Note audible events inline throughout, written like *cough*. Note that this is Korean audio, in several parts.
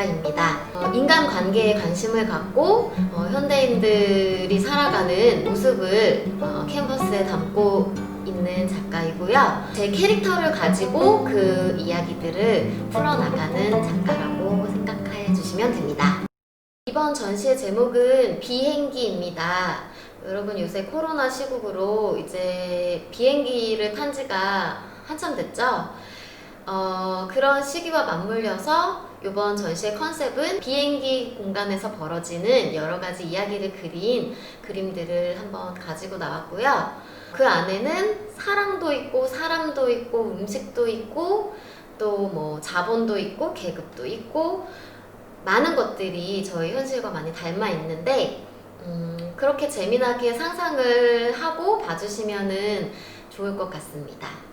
작가입니다. 어, 인간 관계에 관심을 갖고 어, 현대인들이 살아가는 모습을 어, 캔버스에 담고 있는 작가이고요. 제 캐릭터를 가지고 그 이야기들을 풀어나가는 작가라고 생각해 주시면 됩니다. 이번 전시의 제목은 비행기입니다. 여러분 요새 코로나 시국으로 이제 비행기를 탄 지가 한참 됐죠? 어, 그런 시기와 맞물려서 이번 전시의 컨셉은 비행기 공간에서 벌어지는 여러 가지 이야기를 그린 그림들을 한번 가지고 나왔고요. 그 안에는 사랑도 있고 사람도 있고 음식도 있고 또 뭐 자본도 있고 계급도 있고 많은 것들이 저희 현실과 많이 닮아 있는데 음, 그렇게 재미나게 상상을 하고 봐주시면은 좋을 것 같습니다.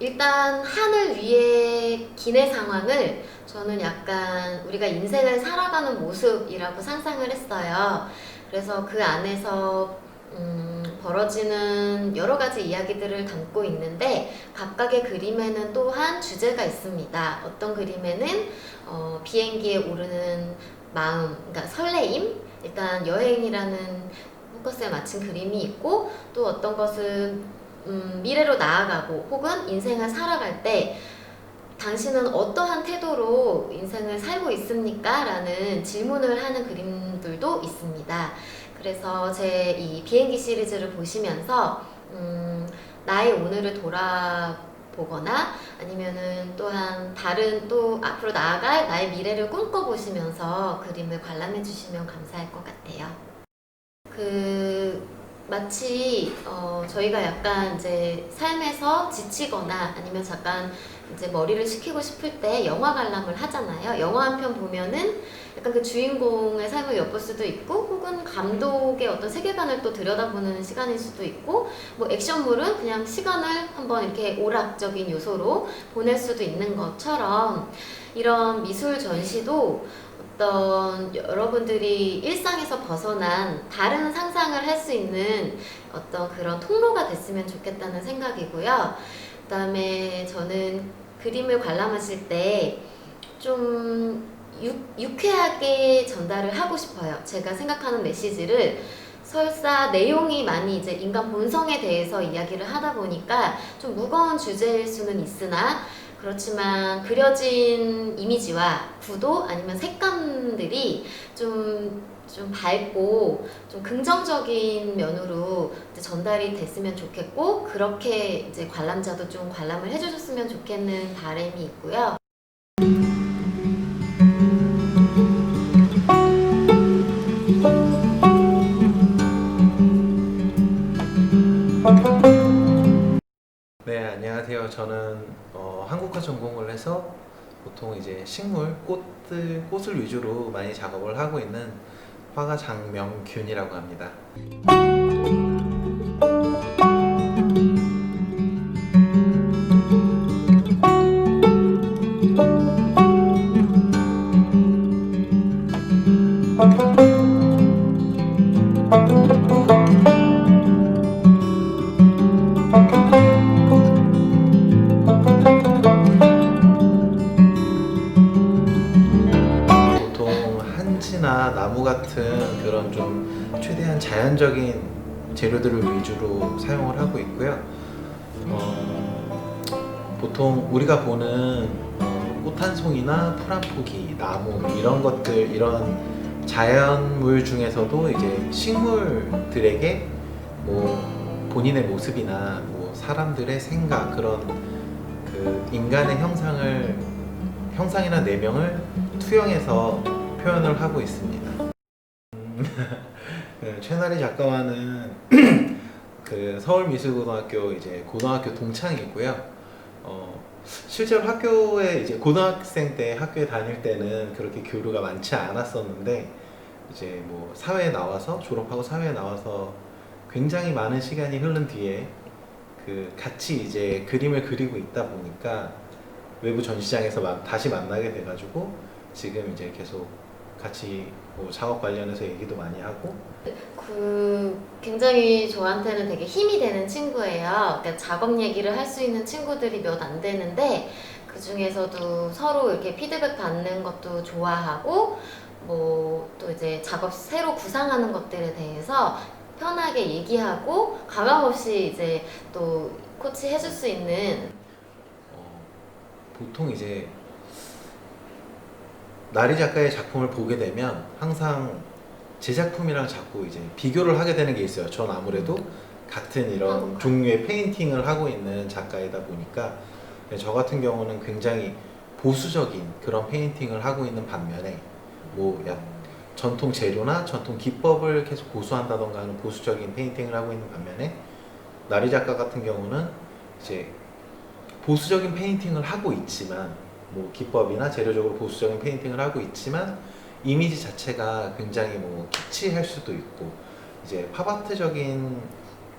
일단 하늘 위의 기내 상황을 저는 약간 우리가 인생을 살아가는 모습이라고 상상을 했어요. 그래서 그 안에서 음, 벌어지는 여러 가지 이야기들을 담고 있는데 각각의 그림에는 또한 주제가 있습니다. 어떤 그림에는 어, 비행기에 오르는 마음, 그러니까 설레임, 일단 여행이라는 포커스에 맞춘 그림이 있고 또 어떤 것은 음, 미래로 나아가고 혹은 인생을 살아갈 때 당신은 어떠한 태도로 인생을 살고 있습니까? 라는 질문을 하는 그림들도 있습니다. 그래서 제 이 비행기 시리즈를 보시면서 음, 나의 오늘을 돌아보거나 아니면은 또한 다른 또 앞으로 나아갈 나의 미래를 꿈꿔보시면서 그림을 관람해 주시면 감사할 것 같아요. 그 마치 어, 저희가 약간 이제 삶에서 지치거나 아니면 잠깐 이제 머리를 식히고 싶을 때 영화 관람을 하잖아요. 영화 한 편 보면은 약간 그 주인공의 삶을 엿볼 수도 있고 혹은 감독의 어떤 세계관을 또 들여다보는 시간일 수도 있고 뭐 액션물은 그냥 시간을 한번 이렇게 오락적인 요소로 보낼 수도 있는 것처럼 이런 미술 전시도 어떤 여러분들이 일상에서 벗어난 다른 상상을 할 수 있는 어떤 그런 통로가 됐으면 좋겠다는 생각이고요. 그 다음에 저는 그림을 관람하실 때 좀 유쾌하게 전달을 하고 싶어요. 제가 생각하는 메시지를 설사 내용이 많이 이제 인간 본성에 대해서 이야기를 하다 보니까 좀 무거운 주제일 수는 있으나 그렇지만 그려진 이미지와 구도 아니면 색감들이 좀, 좀 밝고 좀 긍정적인 면으로 전달이 됐으면 좋겠고 그렇게 이제 관람자도 좀 관람을 해주셨으면 좋겠는 바람이 있고요. 네. 저는 어, 한국화 전공을 해서 보통 이제 식물, 꽃들, 꽃을 위주로 많이 작업을 하고 있는 화가 장명균이라고 합니다. 위주로 사용을 하고 있고요. 어, 보통 우리가 보는 어, 꽃한 송이나 풀 한 포기, 나무 이런 것들 이런 자연물 중에서도 이제 식물들에게 뭐 본인의 모습이나 뭐 사람들의 생각 그런 그 인간의 형상을 형상이나 내명을 투영해서 표현을 하고 있습니다. 음, 그 *laughs* 최나리 작가와는 *clears throat* 그 서울미술고등학교 이제 고등학교 동창이고요. 어, 실제로 학교에 이제 고등학생 때 학교에 다닐 때는 그렇게 교류가 많지 않았었는데 이제 뭐 사회에 나와서 졸업하고 사회에 나와서 굉장히 많은 시간이 흐른 뒤에 그 같이 이제 그림을 그리고 있다 보니까 외부 전시장에서 만- 다시 만나게 돼가지고 지금 이제 계속 같이 뭐 작업 관련해서 얘기도 많이 하고 그 굉장히 저한테는 되게 힘이 되는 친구예요. 그러니까 작업 얘기를 할 수 있는 친구들이 몇 안 되는데 그그 중에서도 서로 이렇게 피드백 받는 것도 좋아하고 뭐 또 이제 작업 새로 구상하는 것들에 대해서 편하게 얘기하고 가감 없이 이제 또 코치 해줄 수 있는 어, 보통 이제 나리 작가의 작품을 보게 되면 항상 제 작품이랑 자꾸 이제 비교를 하게 되는 게 있어요. 전 아무래도 같은 이런 한국화. 종류의 페인팅을 하고 있는 작가이다 보니까 저 같은 경우는 굉장히 보수적인 그런 페인팅을 하고 있는 반면에 뭐약 전통 재료나 전통 기법을 계속 고수한다던가 하는 보수적인 페인팅을 하고 있는 반면에 나리 작가 같은 경우는 이제 보수적인 페인팅을 하고 있지만 뭐 기법이나 재료적으로 보수적인 페인팅을 하고 있지만 이미지 자체가 굉장히 뭐 키치할 수도 있고 이제 팝아트적인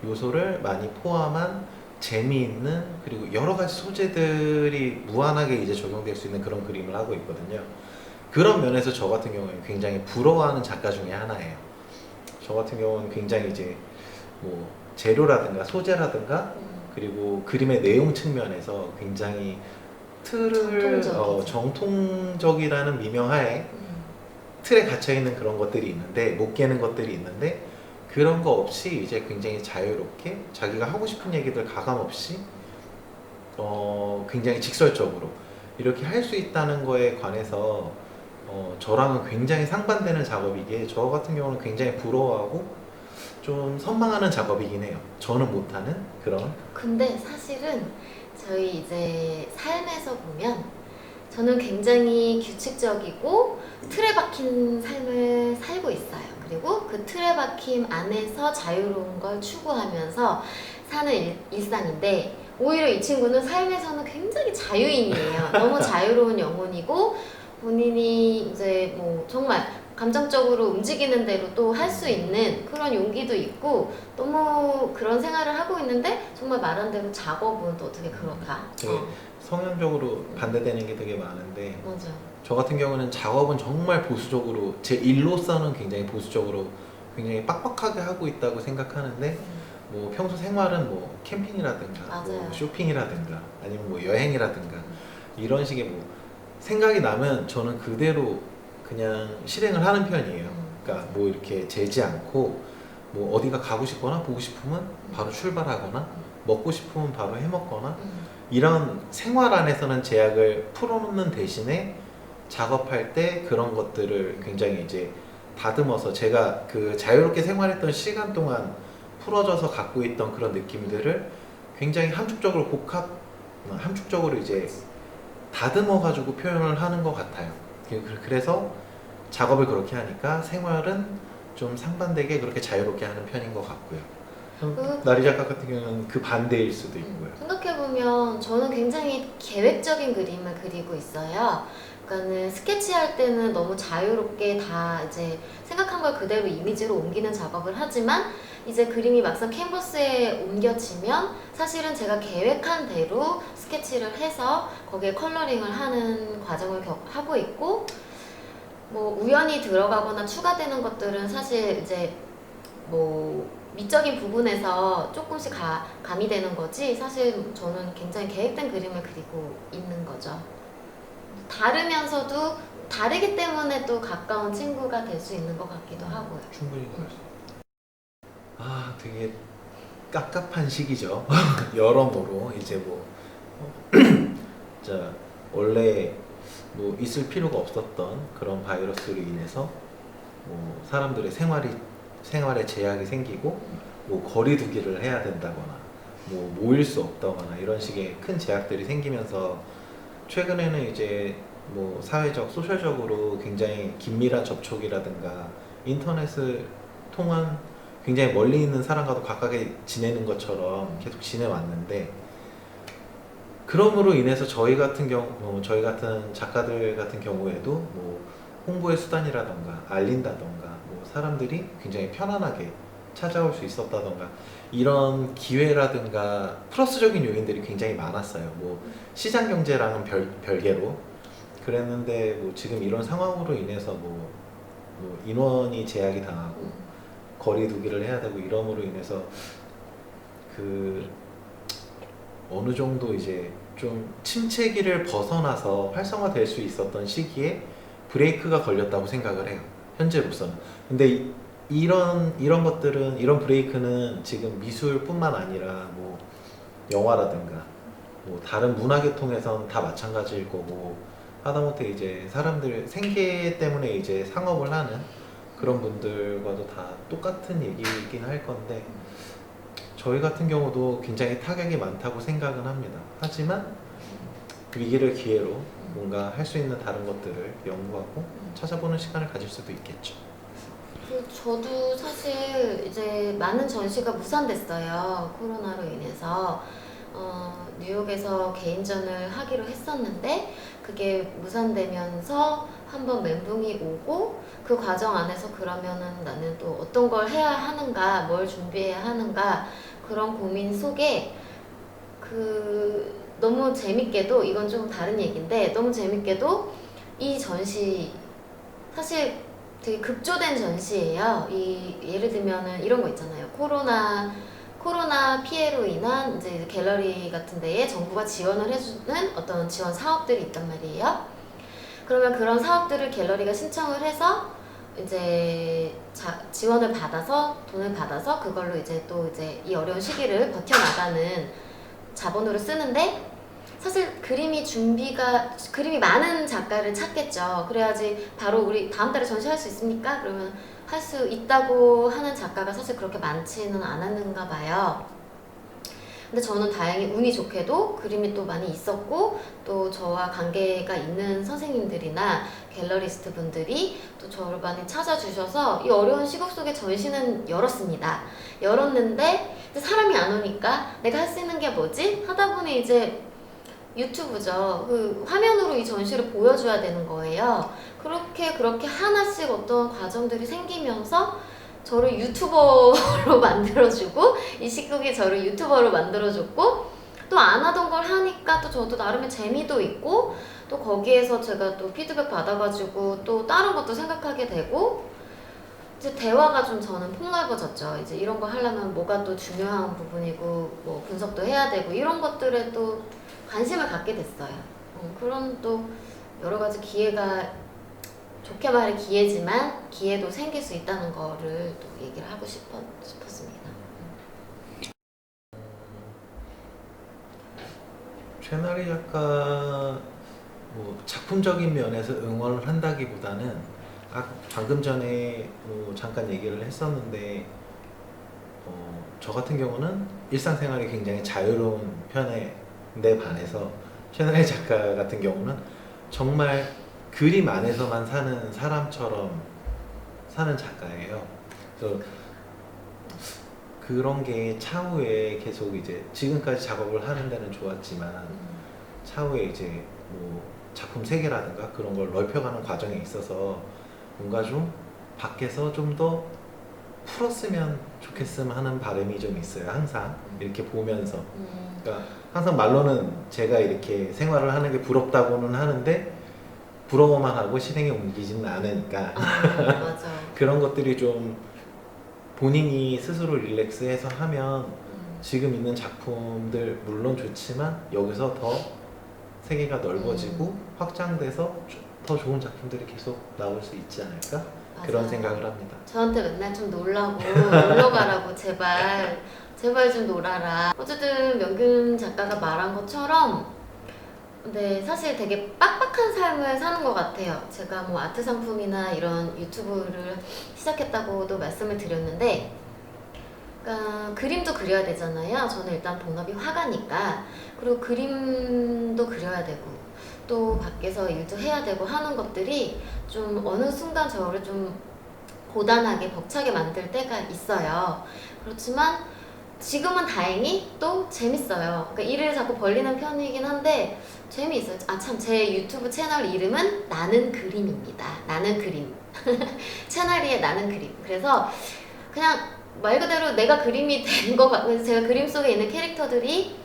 요소를 많이 포함한 재미있는 그리고 여러 가지 소재들이 무한하게 이제 적용될 수 있는 그런 그림을 하고 있거든요. 그런 면에서 저 같은 경우는 굉장히 부러워하는 작가 중에 하나예요. 저 같은 경우는 굉장히 이제 뭐 재료라든가 소재라든가 음, 그리고 그림의 내용 측면에서 굉장히 틀을 정통적이죠. 어, 정통적이라는 미명하에 음, 틀에 갇혀 있는 그런 것들이 있는데 못 깨는 것들이 있는데 그런 거 없이 이제 굉장히 자유롭게 자기가 하고 싶은 얘기들 가감 없이 어 굉장히 직설적으로 이렇게 할 수 있다는 거에 관해서 어 저랑은 굉장히 상반되는 작업이기에 저 같은 경우는 굉장히 부러워하고 좀 선망하는 작업이긴 해요. 저는 못하는 그런 근데 사실은 저희 이제 삶에서 보면 저는 굉장히 규칙적이고 틀에 박힌 삶을 살고 있어요. 그리고 그 틀에 박힘 안에서 자유로운 걸 추구하면서 사는 일, 일상인데 오히려 이 친구는 삶에서는 굉장히 자유인이에요. 너무 자유로운 영혼이고 본인이 이제 뭐 정말 감정적으로 움직이는 대로 또 할 수 있는 그런 용기도 있고 너무 그런 생활을 하고 있는데 정말 말한 대로 작업은 또 어떻게 그럴까? 되게 어, 성향적으로 반대되는 게 되게 많은데 맞아. 저 같은 경우는 작업은 정말 보수적으로 제 일로서는 굉장히 보수적으로 굉장히 빡빡하게 하고 있다고 생각하는데 음, 뭐 평소 생활은 뭐 캠핑이라든가 뭐 맞아요. 쇼핑이라든가 아니면 뭐 여행이라든가 이런 식의 뭐 생각이 나면 저는 그대로 그냥 실행을 하는 편이에요. 음. 그러니까 뭐 이렇게 재지 않고 뭐 어디가 가고 싶거나 보고 싶으면 바로 출발하거나 먹고 싶으면 바로 해 먹거나 음, 이런 생활 안에서는 제약을 풀어놓는 대신에 작업할 때 그런 것들을 굉장히 이제 다듬어서 제가 그 자유롭게 생활했던 시간 동안 풀어져서 갖고 있던 그런 느낌들을 굉장히 함축적으로 복합, 함축적으로 이제 다듬어 가지고 표현을 하는 것 같아요. 그- 그- 그래서 작업을 그렇게 하니까 생활은 좀 상반되게 그렇게 자유롭게 하는 편인 것 같고요. 그- 나리 작가 같은 경우는 그 반대일 수도 있고요. 생각해보면 저는 굉장히 계획적인 그림을 그리고 있어요. 그러니까는 스케치할 때는 너무 자유롭게 다 이제 생각한 걸 그대로 이미지로 옮기는 작업을 하지만 이제 그림이 막상 캔버스에 옮겨지면 사실은 제가 계획한 대로 스케치를 해서 거기에 컬러링을 하는 과정을 겪- 하고 있고 뭐 우연히 들어가거나 추가되는 것들은 사실 이제 뭐 미적인 부분에서 조금씩 가, 가미되는 거지 사실 저는 굉장히 계획된 그림을 그리고 있는 거죠. 다르면서도 다르기 때문에 또 가까운 친구가 될 수 있는 것 같기도 하고요. 충분히 그럴 수. 아, 되게 깝깝한 시기죠. *laughs* 여러모로 이제 뭐, *clears throat* 자 원래 뭐 있을 필요가 없었던 그런 바이러스로 인해서 뭐 사람들의 생활이 생활에 제약이 생기고 뭐 거리두기를 해야 된다거나 뭐 모일 수 없다거나 이런 식의 큰 제약들이 생기면서 최근에는 이제 뭐 사회적 소셜적으로 굉장히 긴밀한 접촉이라든가 인터넷을 통한 굉장히 멀리 있는 사람과도 가깝게 지내는 것처럼 계속 지내왔는데 그럼으로 인해서 저희 같은 경우 뭐 저희 같은 작가들 같은 경우에도 뭐 홍보의 수단이라던가 알린다던가 뭐 사람들이 굉장히 편안하게 찾아올 수 있었다던가 이런 기회라든가 플러스적인 요인들이 굉장히 많았어요. 뭐 시장 경제랑은 별, 별개로 그랬는데 뭐 지금 이런 상황으로 인해서 뭐, 뭐 인원이 제약이 당하고 음, 거리 두기를 해야 되고 이러므로 인해서 그 어느 정도 이제 좀 침체기를 벗어나서 활성화될 수 있었던 시기에 브레이크가 걸렸다고 생각을 해요. 현재로서는. 근데 이- 이런 이런 것들은 이런 브레이크는 지금 미술뿐만 아니라 뭐 영화라든가 뭐 다른 문화계통에선 다 마찬가지일 거고 하다못해 이제 사람들 생계 때문에 이제 상업을 하는 그런 분들과도 다 똑같은 얘기이긴 할 건데 저희 같은 경우도 굉장히 타격이 많다고 생각은 합니다. 하지만 위기를 기회로 뭔가 할 수 있는 다른 것들을 연구하고 찾아보는 시간을 가질 수도 있겠죠. 그 저도 사실 이제 많은 전시가 무산됐어요. 코로나로 인해서. 어, 뉴욕에서 개인전을 하기로 했었는데 그게 무산되면서 한번 멘붕이 오고 그 과정 안에서 그러면은 나는 또 어떤 걸 해야 하는가, 뭘 준비해야 하는가 그런 고민 속에 그 너무 재밌게도 이건 좀 다른 얘기인데 너무 재밌게도 이 전시 사실 되게 급조된 전시예요. 이 예를 들면은 이런 거 있잖아요. 코로나 코로나 피해로 인한 이제 갤러리 같은 데에 정부가 지원을 해주는 어떤 지원 사업들이 있단 말이에요. 그러면 그런 사업들을 갤러리가 신청을 해서 이제 자, 지원을 받아서 돈을 받아서 그걸로 이제 또 이제 이 어려운 시기를 버텨나가는 자본으로 쓰는데 사실 그림이 준비가 그림이 많은 작가를 찾겠죠. 그래야지 바로 우리 다음 달에 전시할 수 있습니까? 그러면 할 수 있다고 하는 작가가 사실 그렇게 많지는 않았는가 봐요. 근데 저는 다행히 운이 좋게도 그림이 또 많이 있었고 또 저와 관계가 있는 선생님들이나 갤러리스트 분들이 또 저를 많이 찾아주셔서 이 어려운 시국 속에 전시는 열었습니다. 열었는데 사람이 안 오니까 내가 할 수 있는 게 뭐지? 하다 보니 이제 유튜브죠. 그 화면으로 이 전시를 보여줘야 되는 거예요. 그렇게 그렇게 하나씩 어떤 과정들이 생기면서 저를 유튜버로 *laughs* 만들어주고 이 시국이 저를 유튜버로 만들어줬고 또 안 하던 걸 하니까 또 저도 나름의 재미도 있고 또 거기에서 제가 또 피드백 받아가지고 또 다른 것도 생각하게 되고 이제 대화가 좀 저는 폭넓어졌죠. 이제 이런 거 하려면 뭐가 또 중요한 부분이고 뭐 분석도 해야 되고 이런 것들에 또 관심을 갖게 됐어요. 어, 그런 또 여러 가지 기회가 좋게 말해 기회지만 기회도 생길 수 있다는 거를 또 얘기를 하고 싶었, 싶었습니다. 최나리 작가 뭐 작품적인 면에서 응원을 한다기보다는 아, 방금 전에 뭐 잠깐 얘기를 했었는데 어, 저 같은 경우는 일상생활이 굉장히 자유로운 편에 반해서 최나리 작가 같은 경우는 정말 그림 안에서만 사는 사람처럼 사는 작가예요. 그래서 그런 게 차후에 계속 이제 지금까지 작업을 하는 데는 좋았지만 차후에 이제 뭐 작품 세계라든가 그런 걸 넓혀가는 과정에 있어서 뭔가 좀 밖에서 좀 더 풀었으면 좋겠음 하는 바람이 좀 있어요. 항상 이렇게 보면서. 음, 그러니까 항상 말로는 제가 이렇게 생활을 하는 게 부럽다고는 하는데 부러워만 하고 실행에 옮기지는 않으니까 아, 맞아. *laughs* 그런 것들이 좀 본인이 스스로 릴렉스해서 하면 음, 지금 있는 작품들 물론 좋지만 여기서 더 세계가 넓어지고 음. 확장돼서 조- 더 좋은 작품들이 계속 나올 수 있지 않을까 그런 맞아. 생각을 합니다. 저한테 맨날 좀 놀라고 놀러 가라고 제발 제발 좀 놀아라. 어쨌든 명균 작가가 말한 것처럼 근데 사실 되게 빡빡한 삶을 사는 것 같아요. 제가 뭐 아트 상품이나 이런 유튜브를 시작했다고도 말씀을 드렸는데 그러니까 그림도 그려야 되잖아요. 저는 일단 본업이 화가니까 그리고 그림도 그려야 되고 또 밖에서 일도 해야 되고 하는 것들이 좀 어느 순간 저를 좀 고단하게 벅차게 만들 때가 있어요. 그렇지만 지금은 다행히 또 재밌어요. 그러니까 일을 자꾸 벌리는 편이긴 한데 재미있어요. 아 참 제 유튜브 채널 이름은 나는 그림입니다. 나는 그림. *laughs* 채널이에 나는 그림. 그래서 그냥 말 그대로 내가 그림이 *laughs* 된거 같고 제가 그림 속에 있는 캐릭터들이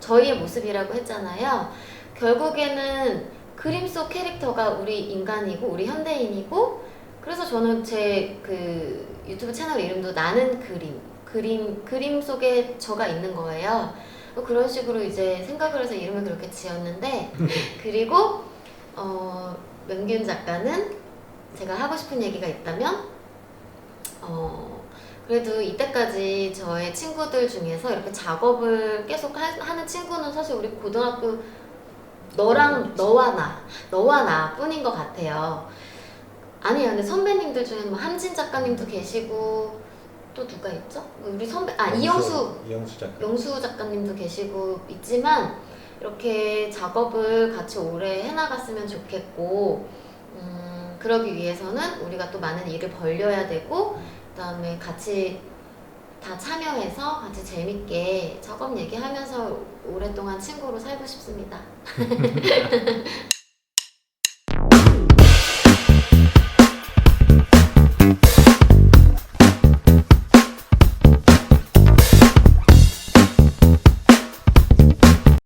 저희의 모습이라고 했잖아요. 결국에는 그림 속 캐릭터가 우리 인간이고 우리 현대인이고 그래서 저는 제 그 유튜브 채널 이름도 나는 그림 그림 그림 속에 저가 있는 거예요. 뭐 그런 식으로 이제 생각을 해서 이름을 그렇게 지었는데 *laughs* 그리고 어, 명균 작가는 제가 하고 싶은 얘기가 있다면 어, 그래도 이때까지 저의 친구들 중에서 이렇게 작업을 계속 하, 하는 친구는 사실 우리 고등학교 너랑 너와 나 너와 나 뿐인 것 같아요. 아니에요. 근데 선배님들 중에는 뭐 함진 작가님도 계시고 또 누가 있죠? 우리 선배 아 이영수 이영수 작가. 영수 작가님도 계시고 있지만 이렇게 작업을 같이 오래 해나갔으면 좋겠고 음, 그러기 위해서는 우리가 또 많은 일을 벌려야 되고 그다음에 같이 다 참여해서 같이 재밌게 작업 얘기하면서 오랫동안 친구로 살고 싶습니다. *laughs*